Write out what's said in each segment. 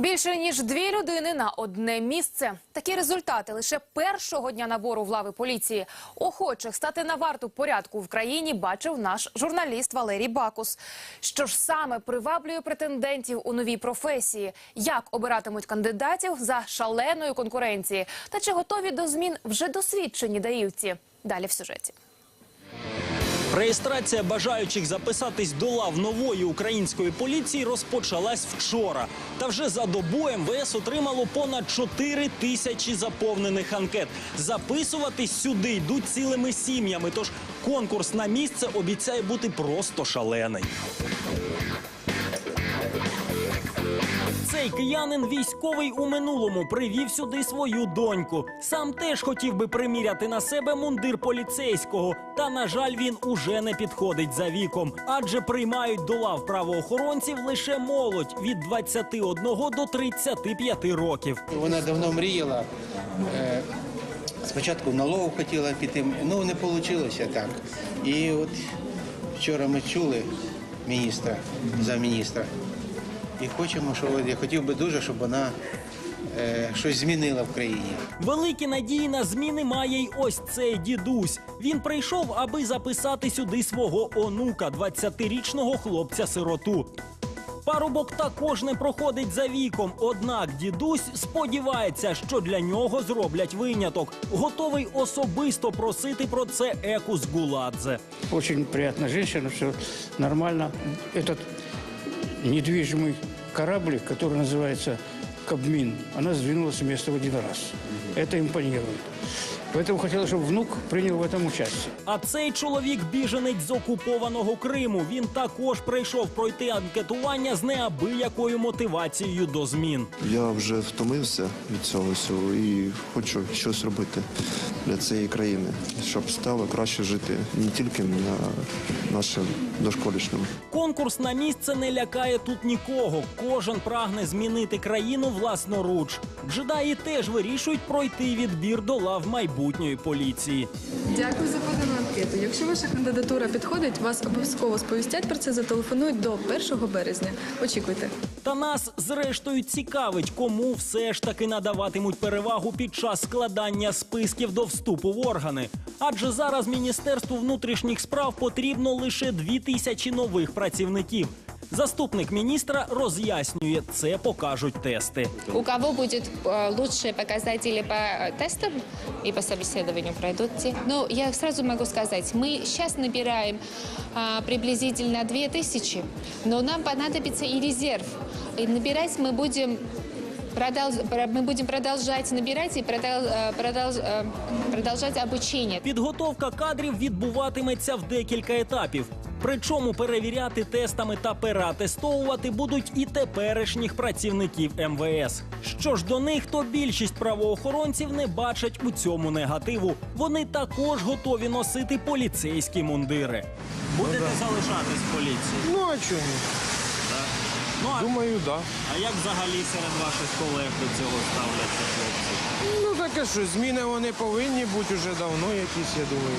Більше ніж дві людини на одне місце. Такі результати лише першого дня набору в лави поліції. Охочих стати на варту порядку в країні бачив наш журналіст Валерій Бакус. Що ж саме приваблює претендентів у новій професії? Як обиратимуть кандидатів за шаленої конкуренції? Та чи готові до змін вже досвідчені даївці? Далі в сюжеті. Реєстрація бажаючих записатись до лав нової української поліції розпочалась вчора. Та вже за добу МВС отримало понад 4 тисячі заповнених анкет. Записуватись сюди йдуть цілими сім'ями. Тож конкурс на місце обіцяє бути просто шалений. Цей киянин військовий у минулому привів сюди свою доньку. Сам теж хотів би приміряти на себе мундир поліцейського. Та, на жаль, він уже не підходить за віком, адже приймають до лав правоохоронців лише молодь від 21 до 35 років. Вона давно мріяла. Е, Спочатку налогу хотіла піти, ну не вийшло так. І от вчора ми чули міністра, замміністра. І хочемо, що я хотів би дуже, щоб вона е, щось змінила в країні. Великі надії на зміни має й ось цей дідусь. Він прийшов, аби записати сюди свого онука, 20-річного хлопця-сироту. Парубок також не проходить за віком, однак дідусь сподівається, що для нього зроблять виняток. Готовий особисто просити про це еку з Гуладзе. Очень приятная женщина, все нормально. Этот недвижимый кораблик, который называется Кабмин, она сдвинулась с места в один раз. Это импонирует. Поэтому хотела, чтобы внук принял в этом участие. А цей чоловік біженець з окупованого Криму. Він також прийшов пройти анкетування з неабиякою мотивацією до змін. Я вже втомився від цього всього і хочу щось робити для цієї країни, щоб стало краще жити не тільки на нашим дошколічним. Конкурс на місце не лякає тут нікого. Кожен прагне змінити країну власноруч. Джедаї теж вирішують пройти відбір до лав майбутньої поліції. Дякую за подану анкету. Якщо ваша кандидатура підходить, вас обов'язково сповістять про це, зателефонують до 1 березня. Очікуйте. Та нас зрештою цікавить, кому все ж таки надаватимуть перевагу під час складання списків до вступу в органи. Адже зараз міністерству внутрішніх справ потрібно лише дві тисячі нових працівників. Заступник міністра роз'яснює, це покажуть тести. У кого будет э, лучшие показатели по э, тестам и по собеседованию пройдут те. Ну, я сразу могу сказать, мы сейчас набираем а, приблизительно 2000, но нам понадобится и резерв. И набирать мы будем продолж- про- мы будем продолжать набирать и продол- э, продолж- э, продолжать обучение. Підготовка кадрів відбуватиметься в декілька етапів. Причому перевіряти тестами та переатестовувати будуть і теперішніх працівників МВС. Що ж до них, то більшість правоохоронців не бачать у цьому негативу. Вони також готові носити поліцейські мундири. Будете залишатись в поліції? Ну а чому? Ну а, Думаю, да. а як взагалі серед ваших колег до цього ставляться хлопці? Ну таке що, зміни вони повинні бути вже давно якісь, я думаю.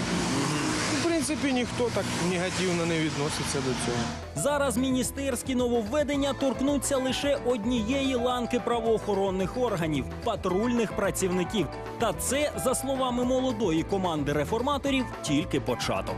Принципі, ніхто так негативно не відноситься до цього. Зараз міністерські нововведення торкнуться лише однієї ланки правоохоронних органів патрульних працівників. Та це, за словами молодої команди реформаторів, тільки початок.